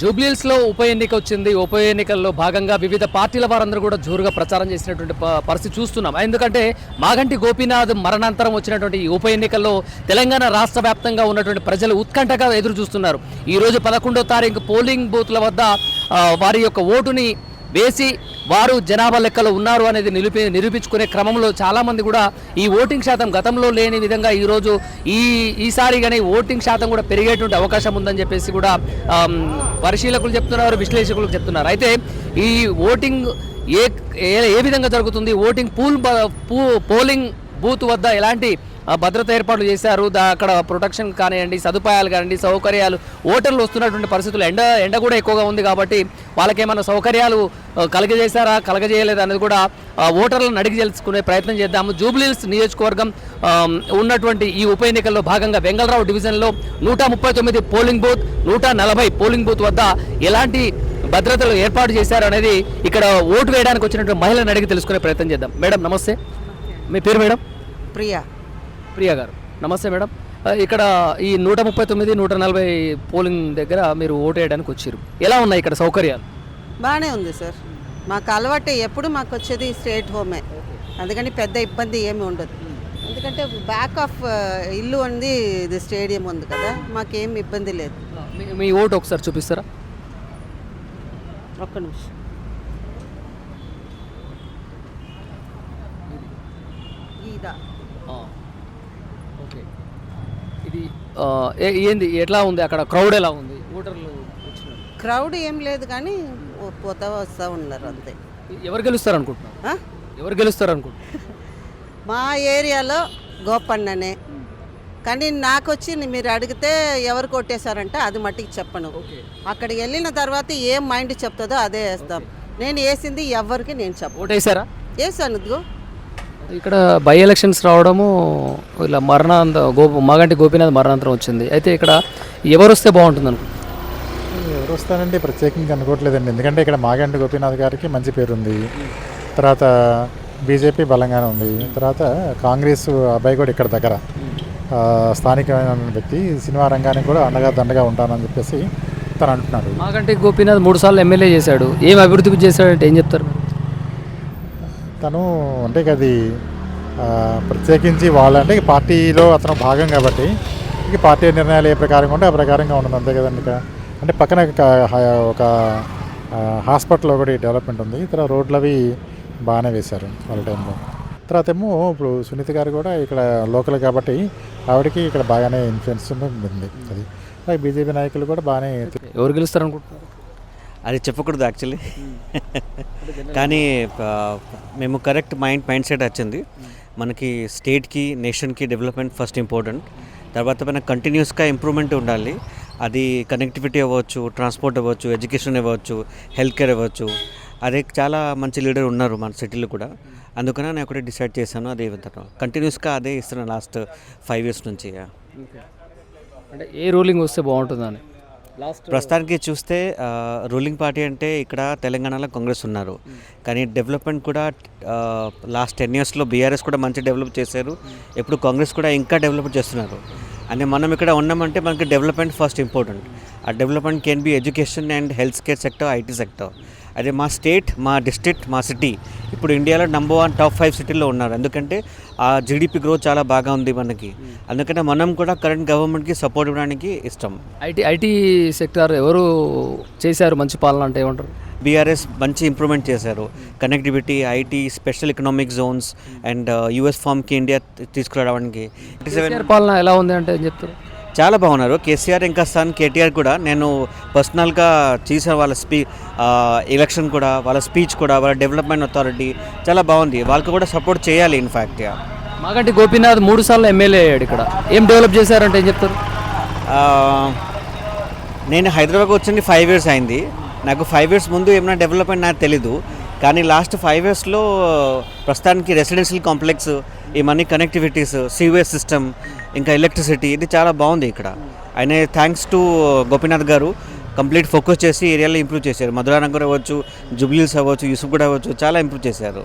జూబ్లీహిల్స్లో ఉప ఎన్నిక వచ్చింది. ఉప ఎన్నికల్లో భాగంగా వివిధ పార్టీల వారందరూ కూడా జోరుగా ప్రచారం చేసినటువంటి పరిస్థితి చూస్తున్నాం. ఎందుకంటే మాగంటి గోపీనాథ్ మరణాంతరం వచ్చినటువంటి ఈ ఉప ఎన్నికల్లో తెలంగాణ రాష్ట్ర వ్యాప్తంగా ఉన్నటువంటి ప్రజలు ఉత్కంఠగా ఎదురు చూస్తున్నారు. ఈ రోజు పదకొండో తారీఖు పోలింగ్ బూత్ల వద్ద వారి యొక్క ఓటుని వేసి వారు జనాభా లెక్కలో ఉన్నారు అనేది నిలిపి నిరూపించుకునే క్రమంలో చాలామంది కూడా ఈ ఓటింగ్ శాతం గతంలో లేని విధంగా ఈరోజు ఈ ఈసారి కానీ ఓటింగ్ శాతం కూడా పెరిగేటువంటి అవకాశం ఉందని చెప్పేసి కూడా పరిశీలకులు చెప్తున్నారు విశ్లేషకులు చెప్తున్నారు. అయితే ఈ ఓటింగ్ ఏ ఏ- ఏ విధంగా జరుగుతుంది? ఓటింగ్ పూల్ పూ పోలింగ్ బూత్ వద్ద ఎలాంటి భద్రత ఏర్పాట్లు చేశారు. దా అక్కడ ప్రొటెక్షన్ కానివ్వండి సదుపాయాలు కానివ్వండి సౌకర్యాలు ఓటర్లు వస్తున్నటువంటి పరిస్థితులు ఎండ ఎండ కూడా ఎక్కువగా ఉంది కాబట్టి వాళ్ళకేమైనా సౌకర్యాలు కలగజేశారా కలగజేయలేదు అనేది కూడా ఓటర్లను అడిగి తెలుసుకునే ప్రయత్నం చేద్దాము. జూబ్లీహిల్స్ నియోజకవర్గం ఉన్నటువంటి ఈ ఉప ఎన్నికల్లో భాగంగా వెంగళరావు డివిజన్లో నూట ముప్పై తొమ్మిది పోలింగ్ బూత్ నూట నలభై పోలింగ్ బూత్ వద్ద ఎలాంటి భద్రతలు ఏర్పాటు చేశారు అనేది ఇక్కడ ఓటు వేయడానికి వచ్చినటువంటి మహిళలను అడిగి తెలుసుకునే ప్రయత్నం చేద్దాం. మేడం నమస్తే. మీ పేరు మేడం? ప్రియా. ప్రియా గారు. నమస్తే మేడం. ఇక్కడ ఈ నూట ముప్పై తొమ్మిది నూట నలభై పోలింగ్ దగ్గర మీరు ఓటు వేయడానికి వచ్చారు. ఎలా ఉన్నాయి ఇక్కడ సౌకర్యాలు? బాగానే ఉంది సార్. మాకు అలవాటే ఎప్పుడు మాకు వచ్చేది స్ట్రేట్ హోమే. అందుకని పెద్ద ఇబ్బంది ఏమి ఉండదు. ఎందుకంటే బ్యాక్ ఆఫ్ ఇల్లు ఉంది ఇది స్టేడియం ఉంది కదా. మాకేం ఇబ్బంది లేదు. మీ- మీ ఓటు ఒకసారి చూపిస్తారా? ఒక్క నిమిషం ఇదా ఓకే. ఇది ఏంది? ఎట్లా ఉంది? అక్కడ క్రౌడ్ ఎలా ఉంది? ఓటర్లు క్రౌడ్ ఏం లేదు కానీ పోతా వస్తూ ఉన్నారు అంతే. ఎవరు గెలుస్తారు అనుకుంటున్నారు? ఎవరు గెలుస్తారు అనుకుంటున్నారు మా ఏరియాలో గోపన్ననే. కానీ నాకు వచ్చి మీరు అడిగితే ఎవరు కొట్టేశారంటే అది మట్టికి చెప్పను. అక్కడికి వెళ్ళిన తర్వాత ఏం మైండ్ చెప్తుందో అదే వేస్తాం. నేను వేసింది ఎవరికి నేను వేసారా వేసాను ఇదిగో. ఇక్కడ బై ఎలక్షన్స్ రావడము ఇలా మరణాంత గోప మాగంటి గోపీనాథ్ మరణాంతరం వచ్చింది. అయితే ఇక్కడ ఎవరు వస్తే బాగుంటుంది అనుకుంటున్నారు? ఎవరు వస్తారంటే ప్రత్యేకంగా అనుకోవట్లేదండి. ఎందుకంటే ఇక్కడ మాగంటి గోపీనాథ్ గారికి మంచి పేరు ఉంది తర్వాత బీజేపీ బలంగానే ఉంది. తర్వాత కాంగ్రెస్ అబ్బాయి కూడా ఇక్కడ దగ్గర. స్థానికమైన వ్యక్తి. సినిమా రంగానికి కూడా అండగా దండగా ఉంటానని చెప్పేసి తను అంటున్నాడు. మాగంటి గోపీనాథ్ మూడు సార్లు ఎమ్మెల్యే చేశాడు. ఏం అభివృద్ధి చేశాడంటే ఏం చెప్తారు? తను అంటే అది ప్రత్యేకించి వాళ్ళ అంటే పార్టీలో అతను భాగం కాబట్టి ఇక పార్టీ నిర్ణయాలు ఏ ప్రకారంగా ఉంటే ఆ ప్రకారంగా ఉంటుంది అంతే కదండి ఇక. అంటే పక్కన ఒక ఒక హాస్పిటల్ ఒకటి డెవలప్మెంట్ ఉంది. తర్వాత రోడ్లు అవి బాగానే వేశారు వాళ్ళ టైంలో. తర్వాత ఏమో ఇప్పుడు సునీత గారు కూడా ఇక్కడ లోకల్ కాబట్టి ఆవిడకి ఇక్కడ బాగానే ఇన్ఫ్లుయెన్స్ ఉంది. అది. బీజేపీ నాయకులు కూడా బాగానే ఎవరు గెలుస్తారు అనుకుంటున్నారు అది చెప్పకూడదు యాక్చువల్లీ కానీ మేము కరెక్ట్ మైండ్ మైండ్ సెట్ వచ్చింది. మనకి స్టేట్కి నేషన్కి డెవలప్మెంట్ ఫస్ట్ ఇంపార్టెంట్ తర్వాత మన కంటిన్యూస్గా ఇంప్రూవ్మెంట్ ఉండాలి. అది కనెక్టివిటీ అవ్వచ్చు ట్రాన్స్పోర్ట్ అవ్వచ్చు ఎడ్యుకేషన్ ఇవ్వచ్చు హెల్త్ కేర్ ఇవ్వచ్చు అదే చాలా మంచి లీడర్ ఉన్నారు మన సిటీలో కూడా. అందుకనే నేను ఒకటే డిసైడ్ చేశాను అదే విధంగా. కంటిన్యూస్గా అదే ఇస్తున్నాను లాస్ట్ ఫైవ్ ఇయర్స్ నుంచి. అంటే ఏ రూలింగ్ వస్తే బాగుంటుందని? ప్రస్తుతానికి చూస్తే రూలింగ్ పార్టీ అంటే ఇక్కడ తెలంగాణలో కాంగ్రెస్ ఉన్నారు. కానీ డెవలప్మెంట్ కూడా లాస్ట్ టెన్ ఇయర్స్లో బీఆర్ఎస్ కూడా మంచి డెవలప్ చేశారు. ఇప్పుడు కాంగ్రెస్ కూడా ఇంకా డెవలప్ చేస్తున్నారు. అంటే మనం ఇక్కడ ఉన్నామంటే మనకి డెవలప్మెంట్ ఫస్ట్ ఇంపార్టెంట్ ఆ development can be education and health care sector IT sector అదే మా స్టేట్ మా డిస్ట్రిక్ట్ మా సిటీ ఇప్పుడు ఇండియాలో నెంబర్ వన్ టాప్ ఫైవ్ సిటీలో ఉన్నారు. ఎందుకంటే ఆ జీడిపి గ్రోత్ చాలా బాగా ఉంది మనకి. అందుకనే మనం కూడా కరెంట్ గవర్నమెంట్కి సపోర్ట్ ఇవ్వడానికి ఇష్టం. ఐటీ ఐటీ సెక్టార్ ఎవరు చేశారు మంచి పాలన అంటే ఏమంటారు? బీఆర్ఎస్ మంచి ఇంప్రూవ్మెంట్ చేశారు. Connectivity IT special economic zones and US ఫామ్కి India తీసుకురావడానికి. పాలన ఎలా ఉంది అంటే ఏం చెప్తారు? చాలా బాగున్నారు. కేసీఆర్ ఇంకా సన్ కేటీఆర్ కూడా నేను పర్సనల్గా చేసిన వాళ్ళ స్పీ ఎలక్షన్ కూడా వాళ్ళ స్పీచ్ కూడా వాళ్ళ డెవలప్మెంట్ అథారిటీ చాలా బాగుంది. వాళ్ళకి కూడా సపోర్ట్ చేయాలి ఇన్ఫ్యాక్ట్ మాగంటి గోపీనాథ్ మూడు సార్లు ఎమ్మెల్యే అయ్యాడు ఇక్కడ. ఏం డెవలప్ చేశారంటే ఏం చెప్తారు? నేను హైదరాబాద్ వచ్చింది ఫైవ్ ఇయర్స్ అయింది. నాకు ఫైవ్ ఇయర్స్ ముందు ఏమైనా డెవలప్మెంట్ నాకు తెలీదు. కానీ లాస్ట్ ఫైవ్ ఇయర్స్లో ప్రస్తుతానికి రెసిడెన్షియల్ కాంప్లెక్స్ ఈ మనీ కనెక్టివిటీస్ సీవేజ్ సిస్టమ్ ఇంకా ఎలక్ట్రిసిటీ ఇది చాలా బాగుంది ఇక్కడ. ఆయన థ్యాంక్స్ టు uh, గోపీనాథ్ గారు కంప్లీట్ ఫోకస్ చేసి ఏరియాలో ఇంప్రూవ్ చేశారు. మధురానగర్ అవ్వచ్చు జూబ్లీస్ అవ్వచ్చు యూసుఫ్ కూడా అవ్వచ్చు చాలా ఇంప్రూవ్ చేశారు.